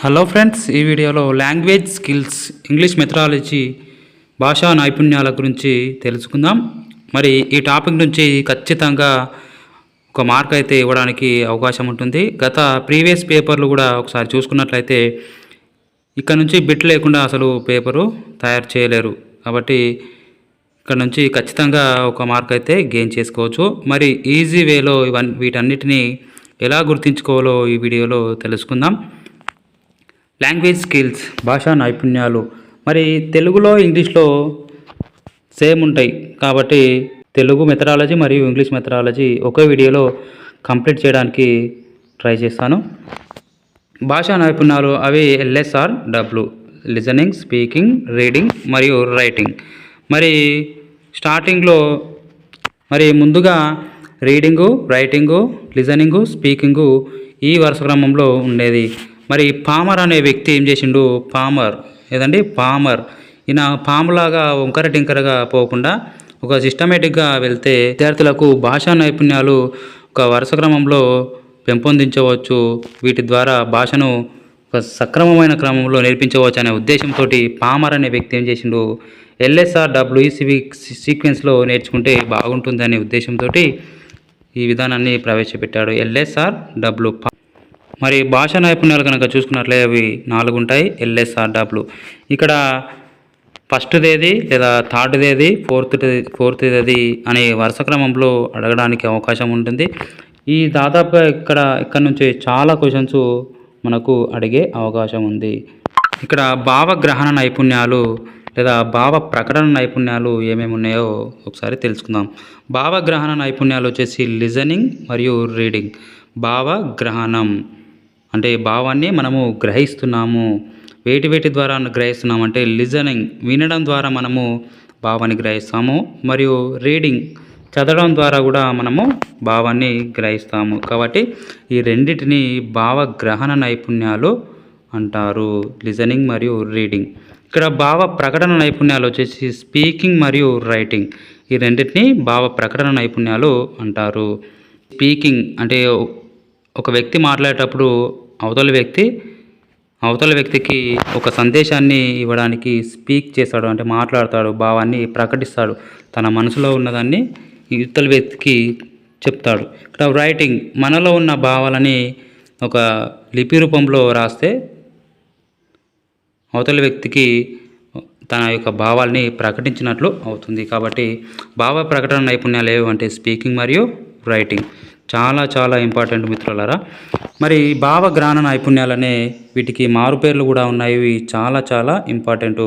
Hello friends ఈ వీడియోలో language skills English methodology భాషా నైపుణ్యాల గురించి తెలుసుకుందాం. మరి ఈ టాపిక్ నుంచి ఖచ్చితంగా ఒక మార్క్ అయితే ఇవ్వడానికి అవకాశం ఉంటుంది. గత ప్రీవియస్ పేపర్లు కూడా ఒకసారి చూసుకున్నట్లయితే ఇక్కడ నుంచి బిట్ లేకుండా అసలు పేపరు తయారు చేయలేరు. కాబట్టి ఇక్కడ నుంచి ఖచ్చితంగా ఒక మార్క్ అయితే గెయిన్ చేసుకోవచ్చు. మరి ఈజీ వేలో ఇవన్నీ వీటన్నిటిని ఎలా గుర్తించుకోవాలో ఈ వీడియోలో తెలుసుకుందాం. లాంగ్వేజ్ స్కిల్స్ భాషా నైపుణ్యాలు మరి తెలుగులో ఇంగ్లీష్లో సేమ్ ఉంటాయి. కాబట్టి తెలుగు మెథడాలజీ మరియు ఇంగ్లీష్ మెథడాలజీ ఒకే వీడియోలో కంప్లీట్ చేయడానికి ట్రై చేస్తాను. భాషా నైపుణ్యాలు అవి LSR W listening speaking reading మరియు రైటింగ్ మరి స్టార్టింగ్లో మరి ముందుగా రీడింగు రైటింగు లిజనింగు స్పీకింగు ఈ వరుస క్రమంలో ఉండేది. మరి పామర్ అనే వ్యక్తి ఏం చేసిండు? పామర్. ఏదండి? పామర్. ఈయన పాములాగా వంకర టింకరగా పోకుండా ఒక సిస్టమేటిక్గా వెళ్తే విద్యార్థులకు భాషా నైపుణ్యాలు ఒక వరుస క్రమంలో పెంపొందించవచ్చు. వీటి ద్వారా భాషను ఒక సక్రమమైన క్రమంలో నేర్పించవచ్చు అనే ఉద్దేశంతో పామర్ అనే వ్యక్తి ఏం చేసిండు? ఎల్ఎస్ఆర్ డబ్ల్యూఈసివి సీక్వెన్స్లో నేర్చుకుంటే బాగుంటుందనే ఉద్దేశంతో ఈ విధానాన్ని ప్రవేశపెట్టాడు. ఎల్ఎస్ఆర్ డబ్ల్యూ మరి భాషా నైపుణ్యాలు కనుక చూసుకున్నట్లే అవి నాలుగు ఉంటాయి ఎల్ఎస్ఆర్ డబ్ల్యూ ఇక్కడ ఫస్ట్దేది లేదా థర్డ్దేది ఫోర్త్ ఫోర్త్ది అనే వరుస క్రమంలో అడగడానికి అవకాశం ఉంటుంది. ఈ దాదాపుగా ఇక్కడ ఇక్కడ నుంచి చాలా క్వశ్చన్స్ మనకు అడిగే అవకాశం ఉంది. ఇక్కడ భావగ్రహణ నైపుణ్యాలు లేదా భావ ప్రకటన నైపుణ్యాలు ఏమేమి ఉన్నాయో ఒకసారి తెలుసుకుందాం. భావగ్రహణ నైపుణ్యాలు వచ్చేసి లిజనింగ్ మరియు రీడింగ్. భావగ్రహణం అంటే భావాన్ని మనము గ్రహిస్తున్నాము. వేటి వేటి ద్వారా గ్రహిస్తున్నాము అంటే లిజనింగ్ వినడం ద్వారా మనము భావాన్ని గ్రహిస్తాము మరియు రీడింగ్ చదవడం ద్వారా కూడా మనము భావాన్ని గ్రహిస్తాము. కాబట్టి ఈ రెండింటిని భావగ్రహణ నైపుణ్యాలు అంటారు. లిజనింగ్ మరియు రీడింగ్. ఇక్కడ భావ ప్రకటన నైపుణ్యాలు వచ్చేసి స్పీకింగ్ మరియు రైటింగ్. ఈ రెండింటిని భావ ప్రకటన నైపుణ్యాలు అంటారు. స్పీకింగ్ అంటే ఒక వ్యక్తి మాట్లాడేటప్పుడు అవతల వ్యక్తి అవతల వ్యక్తికి ఒక సందేశాన్ని ఇవ్వడానికి స్పీక్ చేస్తాడు అంటే మాట్లాడతాడు భావాన్ని ప్రకటిస్తాడు. తన మనసులో ఉన్నదాన్ని ఇవతల వ్యక్తికి చెప్తాడు. ఇక్కడ రైటింగ్ మనలో ఉన్న భావాలని ఒక లిపి రూపంలో రాస్తే అవతల వ్యక్తికి తన యొక్క భావాల్ని ప్రకటించినట్లు అవుతుంది. కాబట్టి భావ ప్రకటన నైపుణ్యాలు ఏవంటే స్పీకింగ్ మరియు రైటింగ్ చాలా చాలా ఇంపార్టెంట్ మిత్రులారా. మరి భావగ్రహణ నైపుణ్యాలనే వీటికి మారుపేర్లు కూడా ఉన్నాయి. ఇవి చాలా చాలా ఇంపార్టెంట్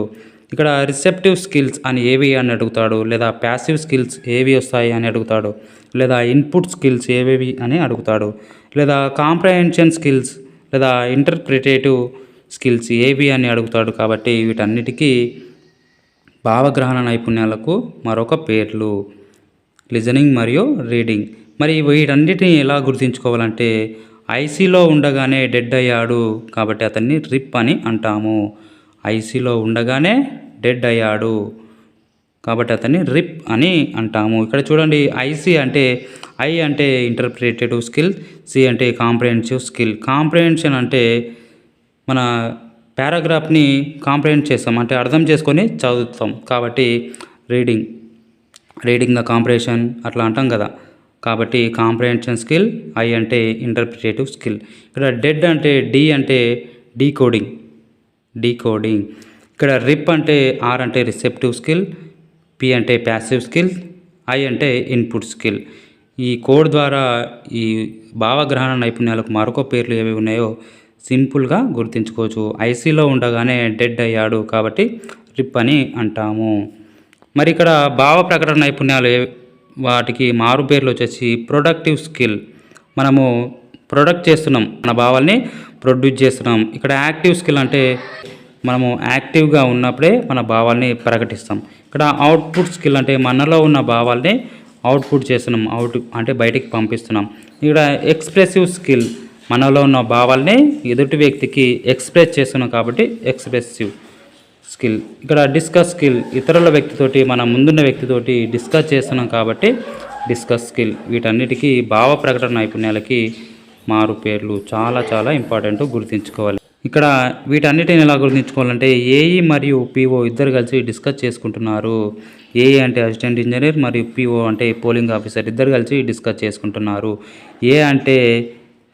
ఇక్కడ రిసెప్టివ్ స్కిల్స్ అని ఏవి అని అడుగుతాడు లేదా ప్యాసివ్ స్కిల్స్ ఏవి వస్తాయి అని అడుగుతాడు లేదా ఇన్పుట్ స్కిల్స్ ఏవేవి అని అడుగుతాడు లేదా కాంప్రహెన్షన్ స్కిల్స్ లేదా ఇంటర్ప్రిటేటివ్ స్కిల్స్ ఏవి అని అడుగుతాడు. కాబట్టి వీటన్నిటికీ భావగ్రహణ నైపుణ్యాలకు మరొక పేర్లు. లిజనింగ్ మరియు రీడింగ్. మరి వీటన్నిటిని ఎలా గుర్తుంచుకోవాలంటే ఐసీలో ఉండగానే డెడ్ అయ్యాడు కాబట్టి అతన్ని రిప్ అని అంటాము. ఐసీలో ఉండగానే డెడ్ అయ్యాడు కాబట్టి అతన్ని రిప్ అని అంటాము. ఇక్కడ చూడండి ఐసీ అంటే ఐ అంటే ఇంటర్ప్రిటేటివ్ స్కిల్ సి అంటే కాంప్రహెన్సివ్ స్కిల్ కాంప్రహెన్షన్ అంటే మన పారాగ్రాఫ్ని కాంప్రహెండ్ చేస్తాం అంటే అర్థం చేసుకొని చదువుతాం. కాబట్టి రీడింగ్ రీడింగ్ ద కాంప్రహెన్షన్ అట్లా అంటాం కదా. కాబట్టి కాంప్రహెన్షన్ స్కిల్ ఐ అంటే ఇంటర్ప్రిటేటివ్ స్కిల్ ఇక్కడ డెడ్ అంటే డి అంటే డీకోడింగ్ డీకోడింగ్ ఇక్కడ రిప్ అంటే ఆర్ అంటే రిసెప్టివ్ స్కిల్ పి అంటే ప్యాసివ్ స్కిల్ ఐ అంటే ఇన్పుట్ స్కిల్ ఈ కోడ్ ద్వారా ఈ భావగ్రహణ నైపుణ్యాలకు మరొక పేర్లు ఏవి ఉన్నాయో సింపుల్గా గుర్తుంచుకోవచ్చు. ఐసీలో ఉండగానే డెడ్ అయ్యాడు కాబట్టి రిప్ అని అంటాము. మరి ఇక్కడ భావ ప్రకటన నైపుణ్యాలు వాటికి మారు పేర్లు వచ్చేసి ప్రొడక్టివ్ స్కిల్. మనము ప్రొడక్ట్ చేస్తున్నాం. మన భావాల్ని ప్రొడ్యూస్ చేస్తున్నాం. ఇక్కడ యాక్టివ్ స్కిల్ అంటే మనము యాక్టివ్గా ఉన్నప్పుడే మన భావాల్ని ప్రకటిస్తాం. ఇక్కడ అవుట్పుట్ స్కిల్ అంటే మనలో ఉన్న భావాల్ని అవుట్పుట్ చేస్తున్నాం. అవుట్ అంటే బయటికి పంపిస్తున్నాం. ఇక్కడ ఎక్స్ప్రెసివ్ స్కిల్ మనలో ఉన్న భావాల్ని ఎదుటి వ్యక్తికి ఎక్స్ప్రెస్ చేస్తున్నాం కాబట్టి ఎక్స్ప్రెసివ్. స్కిల్. ఇక్కడ డిస్కస్ స్కిల్. ఇతరుల వ్యక్తితోటి మన ముందున్న వ్యక్తితోటి డిస్కస్ చేస్తున్నాం కాబట్టి డిస్కస్ స్కిల్. వీటన్నిటికీ భావ ప్రకటన నైపుణ్యాలకి మారు పేర్లు చాలా చాలా ఇంపార్టెంట్ గుర్తుంచుకోవాలి. ఇక్కడ వీటన్నిటిని ఎలా గుర్తుంచుకోవాలంటే ఏఈ మరియు పిఓ ఇద్దరు కలిసి డిస్కస్ చేసుకుంటున్నారు. ఏఈ అంటే అసిస్టెంట్ ఇంజనీర్ మరియు పిఓ అంటే పోలింగ్ ఆఫీసర్ ఇద్దరు కలిసి డిస్కస్ చేసుకుంటున్నారు. ఏ అంటే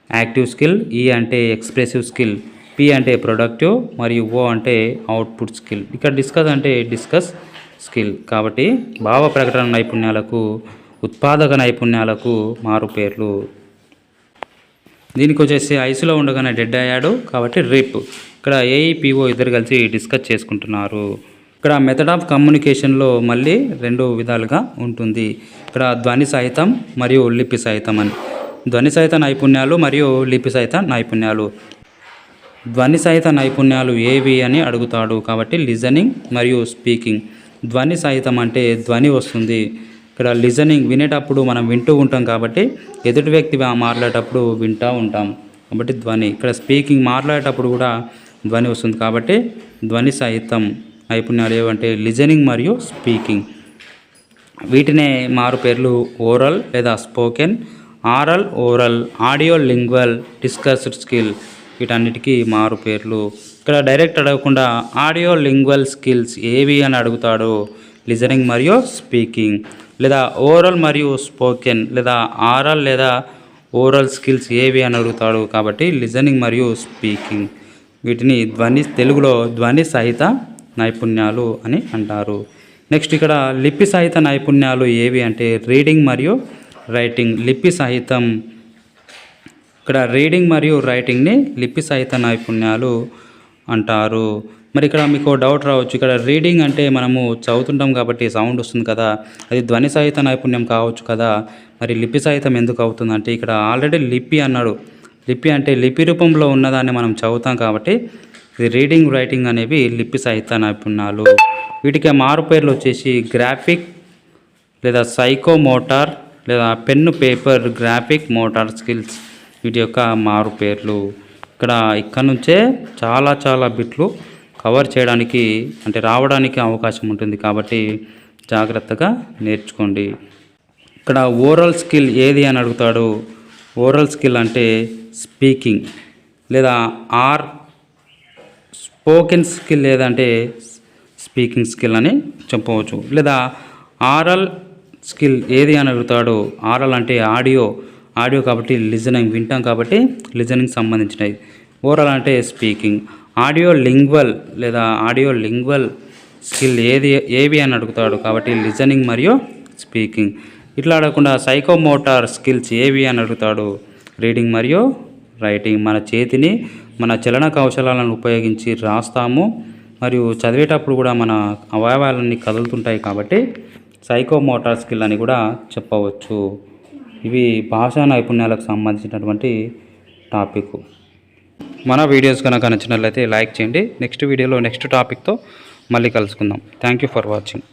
యాక్టివ్ స్కిల్ ఈ అంటే ఎక్స్ప్రెసివ్ స్కిల్. పి అంటే ప్రొడక్టివ్ మరియు ఓ అంటే అవుట్పుట్ స్కిల్ ఇక్కడ డిస్కస్ అంటే డిస్కస్ స్కిల్ కాబట్టి భావ ప్రకటన నైపుణ్యాలకు ఉత్పాదక నైపుణ్యాలకు మారు పేర్లు. దీనికి వచ్చేసి ఐసులో ఉండగానే డెడ్ అయ్యాడు. కాబట్టి రిప్ ఇక్కడ ఏఈపిఓ ఇద్దరు కలిసి డిస్కస్ చేసుకుంటున్నారు. ఇక్కడ మెథడ్ ఆఫ్ కమ్యూనికేషన్లో మళ్ళీ రెండు విధాలుగా ఉంటుంది. ఇక్కడ ధ్వని సహితం మరియు లిపి సహితం అని. ధ్వని సహిత నైపుణ్యాలు మరియు లిపి సహిత నైపుణ్యాలు. ధ్వని సహిత నైపుణ్యాలు ఏవి అని అడుగుతాడు కాబట్టి లిజనింగ్ మరియు స్పీకింగ్. ధ్వని సహితం అంటే ధ్వని వస్తుంది. ఇక్కడ లిజనింగ్ వినేటప్పుడు మనం వింటూ ఉంటాం కాబట్టి ఎదుటి వ్యక్తి మాట్లాడేటప్పుడు వింటూ ఉంటాం. కాబట్టి ధ్వని ఇక్కడ స్పీకింగ్ మాట్లాడేటప్పుడు కూడా ధ్వని వస్తుంది కాబట్టి ధ్వని సహితం నైపుణ్యాలు ఏవంటే లిజనింగ్ మరియు స్పీకింగ్. వీటినే మారు పేర్లు ఓరల్ లేదా spoken aural oral audio lingual discussed skill వీటన్నిటికీ మారు పేర్లు. ఇక్కడ డైరెక్ట్ అడగకుండా ఆడియో లింగ్వల్ స్కిల్స్ ఏవి అని అడుగుతాడు లిజనింగ్ మరియు స్పీకింగ్ లేదా ఓరల్ మరియు స్పోకెన్ లేదా ఆరల్ లేదా ఓరల్ స్కిల్స్ ఏవి అని అడుగుతాడు కాబట్టి లిజనింగ్ మరియు స్పీకింగ్ వీటిని ధ్వని తెలుగులో ధ్వని సహిత నైపుణ్యాలు అని అంటారు. నెక్స్ట్ ఇక్కడ లిపి సహిత నైపుణ్యాలు ఏవి అంటే రీడింగ్ మరియు రైటింగ్ లిపి సహితం ఇక్కడ రీడింగ్ మరియు రైటింగ్ని లిపి సహిత నైపుణ్యాలు అంటారు. మరి ఇక్కడ మీకు డౌట్ రావచ్చు. ఇక్కడ రీడింగ్ అంటే మనము చదువుతుంటాం కాబట్టి సౌండ్ వస్తుంది కదా. అది ధ్వని సహిత నైపుణ్యం కావచ్చు కదా. మరి లిపి సహితం ఎందుకు అవుతుందంటే ఇక్కడ ఆల్రెడీ లిపి అన్నాడు. లిపి అంటే లిపి రూపంలో ఉన్నదాన్ని మనం చదువుతాం కాబట్టి ఇది రీడింగ్ రైటింగ్ అనేవి లిపి సాహిత్య నైపుణ్యాలు. వీటికి మారు పేర్లు వచ్చేసి గ్రాఫిక్ లేదా సైకో మోటార్ లేదా pen paper graphic motor skills వీటి యొక్క మారు పేర్లు. ఇక్కడ ఇక్కడ నుంచే చాలా చాలా బిట్లు కవర్ చేయడానికి అంటే రావడానికి అవకాశం ఉంటుంది కాబట్టి జాగ్రత్తగా నేర్చుకోండి. ఇక్కడ ఓరల్ స్కిల్ ఏది అని అడుగుతాడు? ఓరల్ స్కిల్ అంటే స్పీకింగ్ లేదా ఆర్ స్పోకెన్ స్కిల్ లేదంటే స్పీకింగ్ స్కిల్ అని చెప్పవచ్చు. లేదా ఆరల్ స్కిల్ ఏది అని అడుగుతాడు? ఆరల్ అంటే ఆడియో. ఆడియో కాబట్టి లిజనింగ్ వింటాం కాబట్టి లిజనింగ్ సంబంధించినవి. ఓరల్ అంటే స్పీకింగ్ ఆడియో లింగ్వల్ లేదా ఆడియో లింగ్వల్ స్కిల్ ఏది ఏవి అని అడుగుతాడు కాబట్టి లిజనింగ్ మరియు స్పీకింగ్ ఇట్లా అడగకుండా సైకోమోటార్ స్కిల్స్ ఏవి అని అడుగుతాడు? రీడింగ్ మరియు రైటింగ్ మన చేతిని మన చలన కౌశలాలను ఉపయోగించి రాస్తాము. మరియు చదివేటప్పుడు కూడా మన అవయవాలన్నీ కదులుతుంటాయి కాబట్టి సైకోమోటార్ స్కిల్ అని కూడా చెప్పవచ్చు. ఇవి భాషా నైపుణ్యాలకు సంబంధించినటువంటి టాపిక్. మన వీడియోస్ కనుక నచ్చినట్లయితే లైక్ చేయండి. నెక్స్ట్ వీడియోలో నెక్స్ట్ టాపిక్తో మళ్ళీ కలుసుకుందాం. Thank you for watching